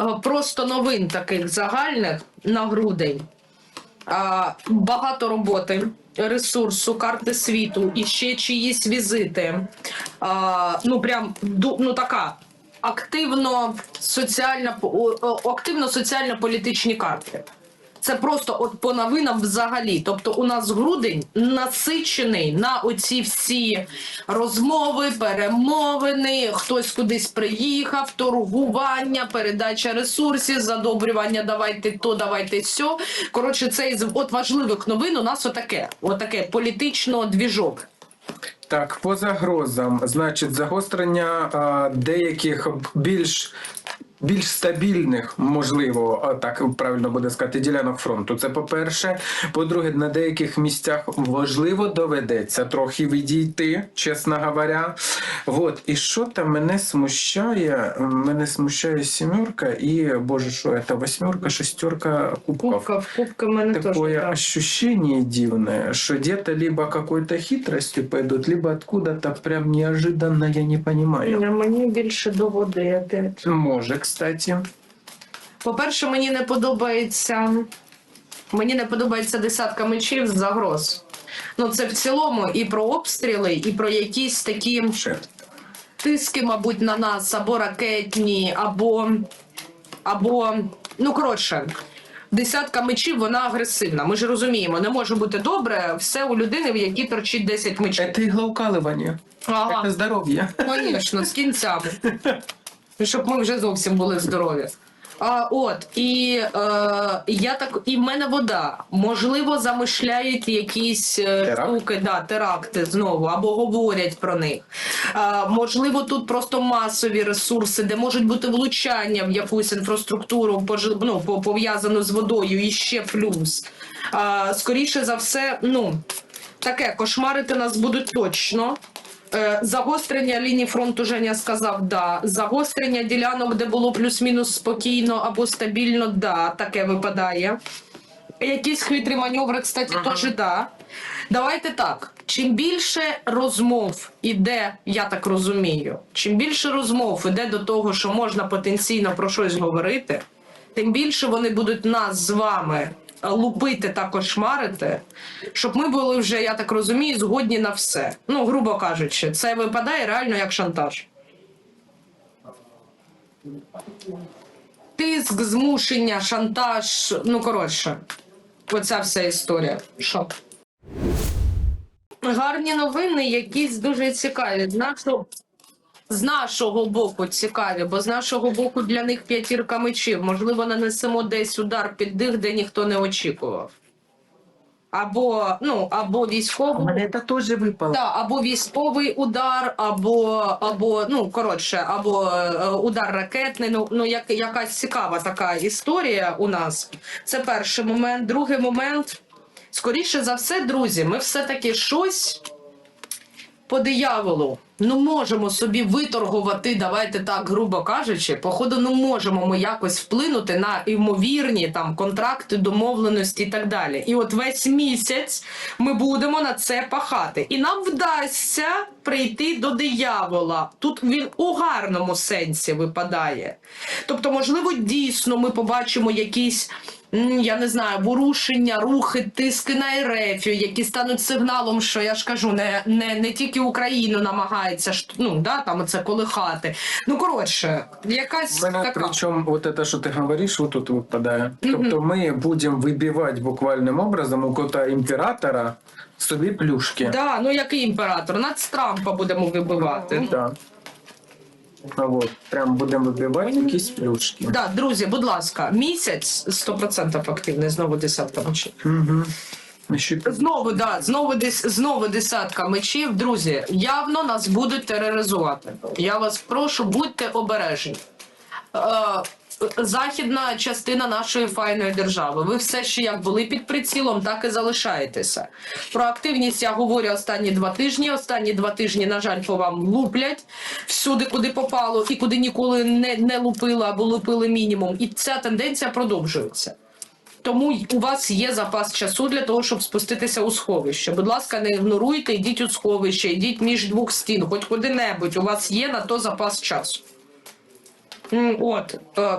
е, просто новин таких загальних на грудень. Багато роботи, ресурсу, карти світу і ще чиїсь візити. Ну, прям ну, така активно соціальна активно соціально-політичні карти. Це просто от по новинам взагалі. Тобто, у нас грудень насичений на оці всі розмови, перемовини, хтось кудись приїхав, торгування, передача ресурсів, задобрювання. Давайте то, давайте сьо. Коротше, це із от важливих новин. У нас отаке, отаке політично двіжок. Так, по загрозам, значить, загострення а, деяких більш. Більш стабільних, можливо, так правильно буде сказати, ділянок фронту. Це по-перше. По-друге, на деяких місцях важливо доведеться трохи відійти, чесно говоря. Вот. І що там мене смущає? Мене смущає сімерка і, боже, що це восьмерка, шестерка кубків. Кубка в кубка мене теж. Такое так. ощущение дивное, что где-то либо какой-то хитростью пойдут, либо откуда-то прям неожиданно, я не понимаю. Мені більше до води опять. Може, кстати. По-перше, мені не подобається. Мені не подобається десятка мечів з загроз. Ну, це в цілому і про обстріли, і про якісь такі Ще. тиски, мабуть, на нас, або ракетні, або. або. Ну, коротше, десятка мечів, вона агресивна. Ми ж розуміємо, не може бути добре все у людини, в якій торчить 10 мечів. Это иглоукалывание. Ага. Это здоровье. Звісно, з кінцями. Щоб ми вже зовсім були здорові. А, от, і е, я так, і в мене вода. Можливо, замишляють якісь е, штуки, да, теракти знову, або говорять про них. А, можливо, тут просто масові ресурси, де можуть бути влучання в якусь інфраструктуру, ну, пов'язану з водою, і ще плюс. А, скоріше за все, ну, таке, кошмарити нас будуть точно. Е, Загострення лінії фронту Женя сказав да. Загострення ділянок, де було плюс-мінус спокійно або стабільно, да, таке випадає. Якісь хитрі маневри, кстати, теж да. Давайте так. Чим більше розмов іде, я так розумію, чим більше розмов іде до того, що можна потенційно про щось говорити, тим більше вони будуть нас з вами лупити та кошмарити, щоб ми були вже, я так розумію, згодні на все. Ну, грубо кажучи, це випадає реально як шантаж. Тиск, змушення, шантаж. Ну, коротше, оця вся історія. Що? Гарні новини, якісь дуже цікаві. Нашого, з нашого боку цікаві, бо з нашого боку для них п'ятірка мечів. Можливо, нанесемо десь удар під дих, де ніхто не очікував. Або, ну, або військовий. Мне это тоже выпало. Так, або військовий удар, або, або ну коротше, або е, удар ракетний. Ну, ну як, якась цікава така історія у нас. Це перший момент. Другий момент. Скоріше за все, друзі, ми все-таки щось по дияволу. Ну, можемо собі виторгувати, давайте так, грубо кажучи. Походу, ну можемо ми якось вплинути на ймовірні там контракти, домовленості і так далі. І от весь місяць ми будемо на це пахати. І нам вдасться прийти до диявола. Тут він у гарному сенсі випадає. Тобто, можливо, дійсно ми побачимо якісь. Я не знаю, ворушення, рухи, тиски на Ерефію, які стануть сигналом, що я ж кажу, не, не, не тільки Україну намагається ну, да, там це колихати. Ну, коротше, якась мене, така. причому, вот это, що ти говориш, вот тут випадає. Тобто ми будемо вибивати буквальним образом у кота імператора собі плюшки. Да, ну який імператор? Над Трампа будемо вибивати. Да. А Вот, прям будемо вибивати якісь плюшки. Да, друзі, будь ласка, місяць 100% активний, знову десятка мечів. Угу. Ще Знову, да, знову десь знову десятка мечів. Друзі, явно нас будуть тероризувати. Я вас прошу, будьте обережні. Е, західна частина нашої файної держави. Ви все ще як були під прицілом, так і залишаєтеся. Про активність я говорю останні два тижні. Останні два тижні, на жаль, по вам луплять всюди, куди попало, і куди ніколи не, не лупили або лупили мінімум. І ця тенденція продовжується. Тому у вас є запас часу для того, щоб спуститися у сховище. Будь ласка, не ігноруйте, йдіть у сховище, йдіть між двох стін, хоч куди-небудь. У вас є на то запас часу. От. е,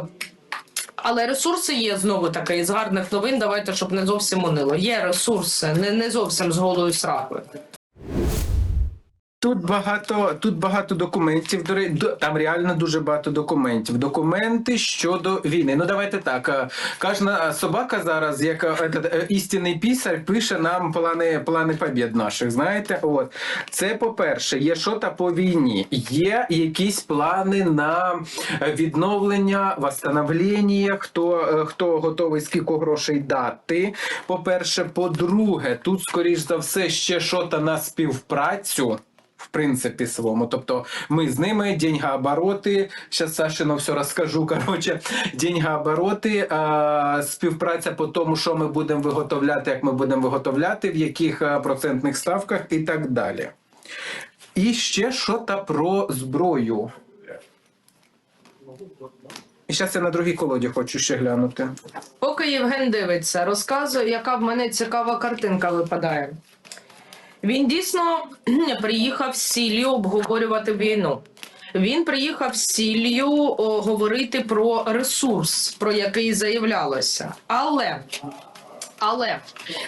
Але ресурси є знову таки із гарних новин. Давайте, щоб не зовсім унило. Є ресурси, не, не зовсім з голою сракою. Тут багато, тут багато документів. До там реально дуже багато документів. Документи щодо війни. Ну давайте так. е, Кожна собака зараз, як е, е, істинний пісар, пише нам плани, плани побід наших. Знаєте, от це по-перше, є що та по війні. Є якісь плани на відновлення, восстановлення, хто, хто готовий скільки грошей дати. По-перше, по-друге, тут, скоріш за все, ще що та на співпрацю в принципі своєму. Тобто ми з ними деньгообороти, зараз Сашино все розкажу. Коротше, деньгообороти, а, співпраця по тому, що ми будемо виготовляти, як ми будемо виготовляти, в яких процентних ставках і так далі. І ще що та про зброю. І зараз я на другій колоді хочу ще глянути. Поки Євген дивиться, розказує, яка в мене цікава картинка випадає. Він дійсно приїхав з ціллю обговорювати війну. Він приїхав з ціллю о, говорити про ресурс, про який заявлялося. Але, але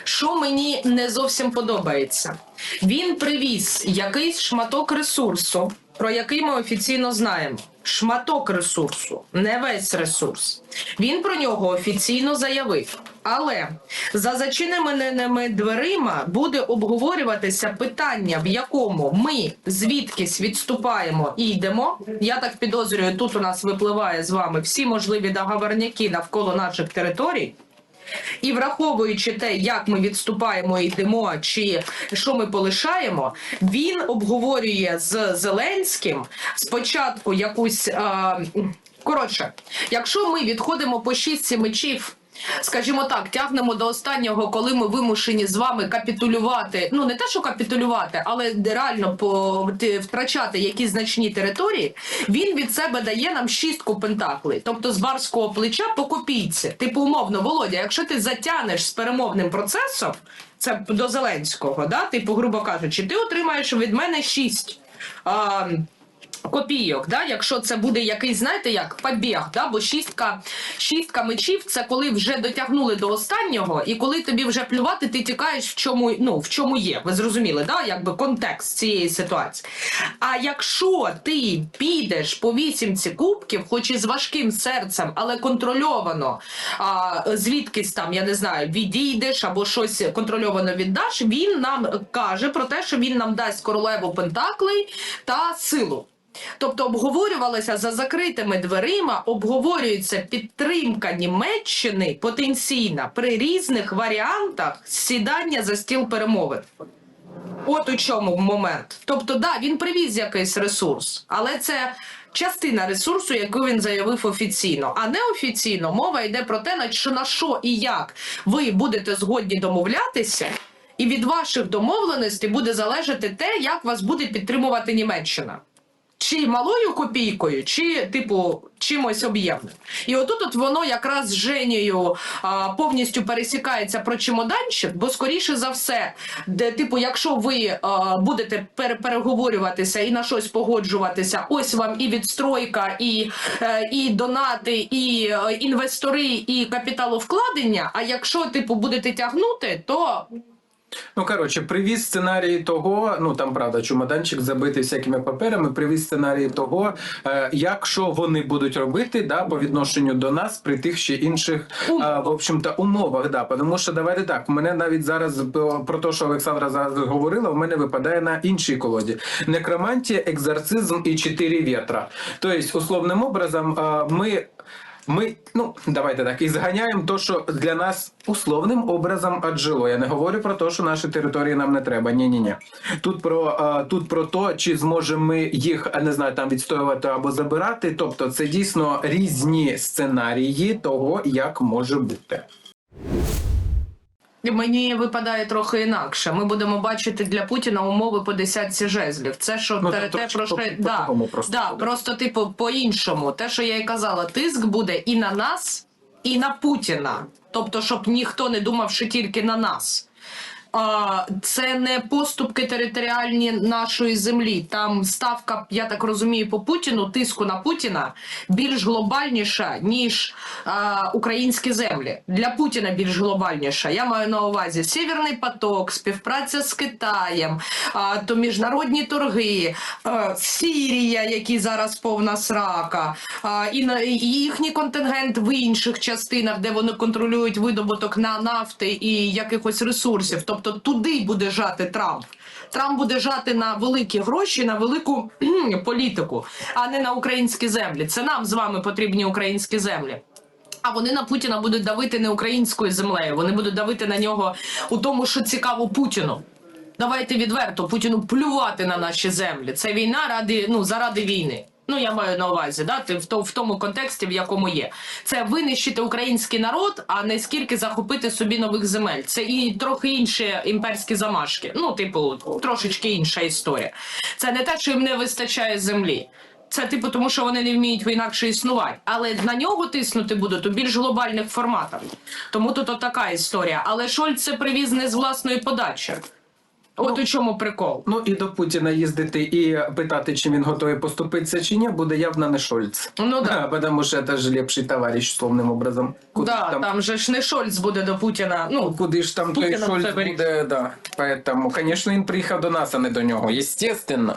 що мені не зовсім подобається, він привіз якийсь шматок ресурсу, про який ми офіційно знаємо. Шматок ресурсу, не весь ресурс. Він про нього офіційно заявив. Але за зачиненими дверима буде обговорюватися питання, в якому ми звідкись відступаємо і йдемо. Я так підозрюю, тут у нас випливає з вами всі можливі договорняки навколо наших територій. І враховуючи те, як ми відступаємо і йдемо, чи що ми полишаємо, він обговорює з Зеленським спочатку якусь а, коротше, якщо ми відходимо по шістці мечів. Скажімо так, тягнемо до останнього, коли ми вимушені з вами капітулювати. Ну не те, що капітулювати, але реально по втрачати якісь значні території. Він від себе дає нам шістку пентаклей, тобто з барського плеча по копійці. Типу, умовно, Володя, якщо ти затягнеш з перемовним процесом, це до Зеленського, да, типу, грубо кажучи, ти отримаєш від мене шість. А, Копійок, да, якщо це буде якийсь, знаєте, як побіг, да, бо шістка, шістка мечів це коли вже дотягнули до останнього, і коли тобі вже плювати, ти тікаєш в чому, ну, в чому є. Ви зрозуміли, да, якби контекст цієї ситуації. А якщо ти підеш по вісімці кубків, хоч і з важким серцем, але контрольовано, а, звідкись там, я не знаю, відійдеш або щось контрольовано віддаш, він нам каже про те, що він нам дасть королеву пентаклей та силу. Тобто обговорювалося за закритими дверима, обговорюється підтримка Німеччини потенційна при різних варіантах сідання за стіл перемовин. От у чому момент. Тобто, да, він привіз якийсь ресурс, але це частина ресурсу, яку він заявив офіційно. А неофіційно мова йде про те, на що і як ви будете згодні домовлятися. І від ваших домовленостей буде залежати те, як вас буде підтримувати Німеччина. Чи малою копійкою, чи типу чимось об'ємним. І отут от воно якраз з Женєю а, повністю пересікається про чемоданчик, бо скоріше за все, де, типу, якщо ви а, будете пере- переговорюватися і на щось погоджуватися, ось вам і відстройка, і, е, і донати, і е, інвестори, і капіталовкладення. А якщо типу будете тягнути, то Ну, коротше, привіз сценарії того, ну там правда, чемоданчик забитий всякими паперами, привіз сценарії того, е, як що вони будуть робити да, по відношенню до нас при тих чи інших е, в общем-то, умовах. Да. Тому що давайте так, у мене навіть зараз про про те, що Олександра зараз говорила, у мене випадає на іншій колоді: некромантія, екзорцизм і чотири вітра. Тобто, условним образом, е, ми. Ми, ну давайте так, і зганяємо то, що для нас условним образом аджило. Я не говорю про те, що наші території нам не треба. Ні, ні, ні. Тут про а, тут про те, чи зможемо ми їх не знаю, там відстоювати або забирати. Тобто, це дійсно різні сценарії того, як може бути. Мені випадає трохи інакше. Ми будемо бачити для Путіна умови по десятці жезлів. Це що Ну, те, те про що да, просто да, буде. просто типу по-іншому. Те, що я й казала, тиск буде і на нас, і на Путіна. Тобто, щоб ніхто не думав, що тільки на нас. Це не поступки територіальні нашої землі. Там ставка, я так розумію, по Путіну, тиску на Путіна більш глобальніша, ніж українські землі. Для Путіна більш глобальніша. Я маю на увазі Сєвєрний поток, співпраця з Китаєм, то міжнародні торги, Сірія, які зараз повна срака, і їхній контингент в інших частинах, де вони контролюють видобуток на нафти і якихось ресурсів. Тобто туди буде жати Трамп. Трамп буде жати на великі гроші, на велику політику, а не на українські землі. Це нам з вами потрібні українські землі. А вони на Путіна будуть давити не українською землею. Вони будуть давити на нього у тому, що цікаво Путіну. Давайте відверто Путіну плювати на наші землі. Це війна ради ну заради війни. Ну я маю на увазі, да, в, то, в тому контексті, в якому є. Це винищити український народ, а не скільки захопити собі нових земель. Це і трохи інші імперські замашки. Ну, типу, трошечки інша історія. Це не те, що їм не вистачає землі. Це типу, тому що вони не вміють інакше існувати. Але на нього тиснути будуть у більш глобальних форматах. Тому тут отака історія. Але Шольц це привіз не з власної подачі. От у чому прикол. Ну і до Путіна їздити і питати, чи він готовий поступитися чи ні, буде явно не Шольц. Ну да. Потому що це ж лепший товариш, словним образом. Куди да, там... там... же ж не Шольц буде до Путіна. Ну, Куди ж там той Шольц буде, да. Поэтому, звісно, він приїхав до нас, а не до нього. Естественно.